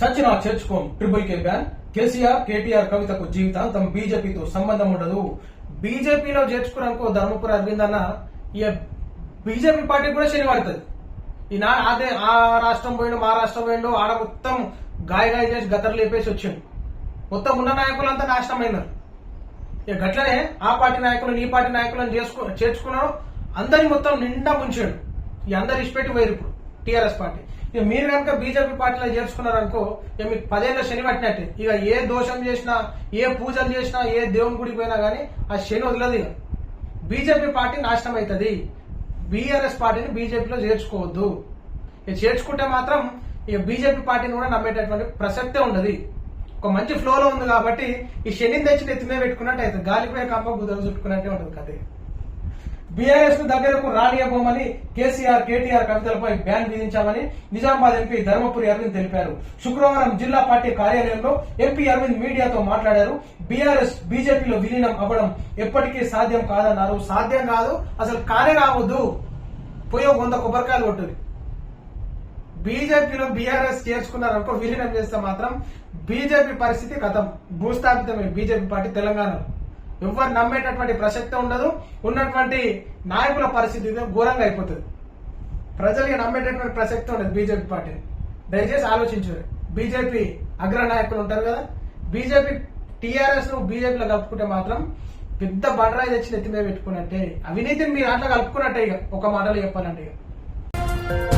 చచ్చిన చేర్చుకోం. Triple K ban KCR KTR కవితకు జీవితాంతం బీజేపీతో సంబంధం ఉండదు. బీజేపీలో చేర్చుకున్నాకో ధర్మపురి అరవింద్ అన్న ఇక బీజేపీ పార్టీ కూడా శని పడుతుంది ఈ నా అదే ఆ రాష్ట్రం పోయిండు మా రాష్ట్రం పోయిండు ఆడ మొత్తం గాయ గాయ చేసి గతలు లేపేసి వచ్చిండు. మొత్తం ఉన్న నాయకులంతా నాశనం అయినారు ఇక గట్లనే ఆ పార్టీ నాయకులను ఈ పార్టీ నాయకులను చేసుకో చేర్చుకున్నాడు అందరిని మొత్తం నిండా ముంచాడు. ఈ అందరు ఇష్టపెట్టి పోయారు ఇప్పుడు టీఆర్ఎస్ పార్టీ. ఇక మీరు కనుక బీజేపీ పార్టీలో చేర్చుకున్నారనుకో ఇక మీకు పదేళ్ళ శని పట్టినట్టే. ఇక ఏ దోషం చేసినా ఏ పూజలు చేసినా ఏ దేవుని గుడికి పోయినా కానీ ఆ శని వదలదు ఇక. బీజేపీ పార్టీ నాశనం అవుతుంది బీఆర్ఎస్ పార్టీని బీజేపీలో చేర్చుకోవద్దు. ఇక చేర్చుకుంటే మాత్రం ఇక బీజేపీ పార్టీని కూడా నమ్మేటటువంటి ప్రసక్తే ఉండదు. ఒక మంచి ఫ్లోలో ఉంది కాబట్టి ఈ శని తెచ్చి నెత్తి మీద పెట్టుకున్నట్టు అవుతుంది గాలిపోయే కంప గుదలు చుట్టుకున్నట్టే ఉంటుంది కథ. బీఆర్ఎస్ను దగ్గరకు రానియబోమని కేసీఆర్ కేటీఆర్ కవితలపై బ్యాన్ విధించామని నిజామాబాద్ ఎంపీ ధర్మపురి అరవింద్ తెలిపారు. శుక్రవారం జిల్లా పార్టీ కార్యాలయంలో ఎంపీ అరవింద్ మీడియాతో మాట్లాడారు. బీఆర్ఎస్ బీజేపీలో విలీనం అవ్వడం ఎప్పటికీ సాధ్యం కాదన్నారు. సాధ్యం కాదు అసలు కానే రావద్దు. పోయో వంద కొబ్బరికాయలు కొట్టుది. బీజేపీలో బీఆర్ఎస్ చేర్చుకున్నారనుకో విలీనం చేస్తే మాత్రం బీజేపీ పరిస్థితి కథం. భూస్థాపితమే బీజేపీ పార్టీ తెలంగాణలో. ఎవరు నమ్మేటటువంటి ప్రసక్తి ఉండదు ఉన్నటువంటి నాయకుల పరిస్థితి ఘోరంగా అయిపోతుంది. ప్రజలకి నమ్మేటటువంటి ప్రసక్తి ఉండదు బీజేపీ పార్టీ. దయచేసి ఆలోచించారు బీజేపీ అగ్ర నాయకులు ఉంటారు కదా బీజేపీ టీఆర్ఎస్ను బీజేపీలో కలుపుకుంటే మాత్రం పెద్ద బండరాయి తెచ్చి నెత్తి మీద పెట్టుకున్నట్టే అవినీతిని మీరు అట్లా కలుపుకున్నట్టే ఇక ఒక మాటలో చెప్పాలంటే ఇక.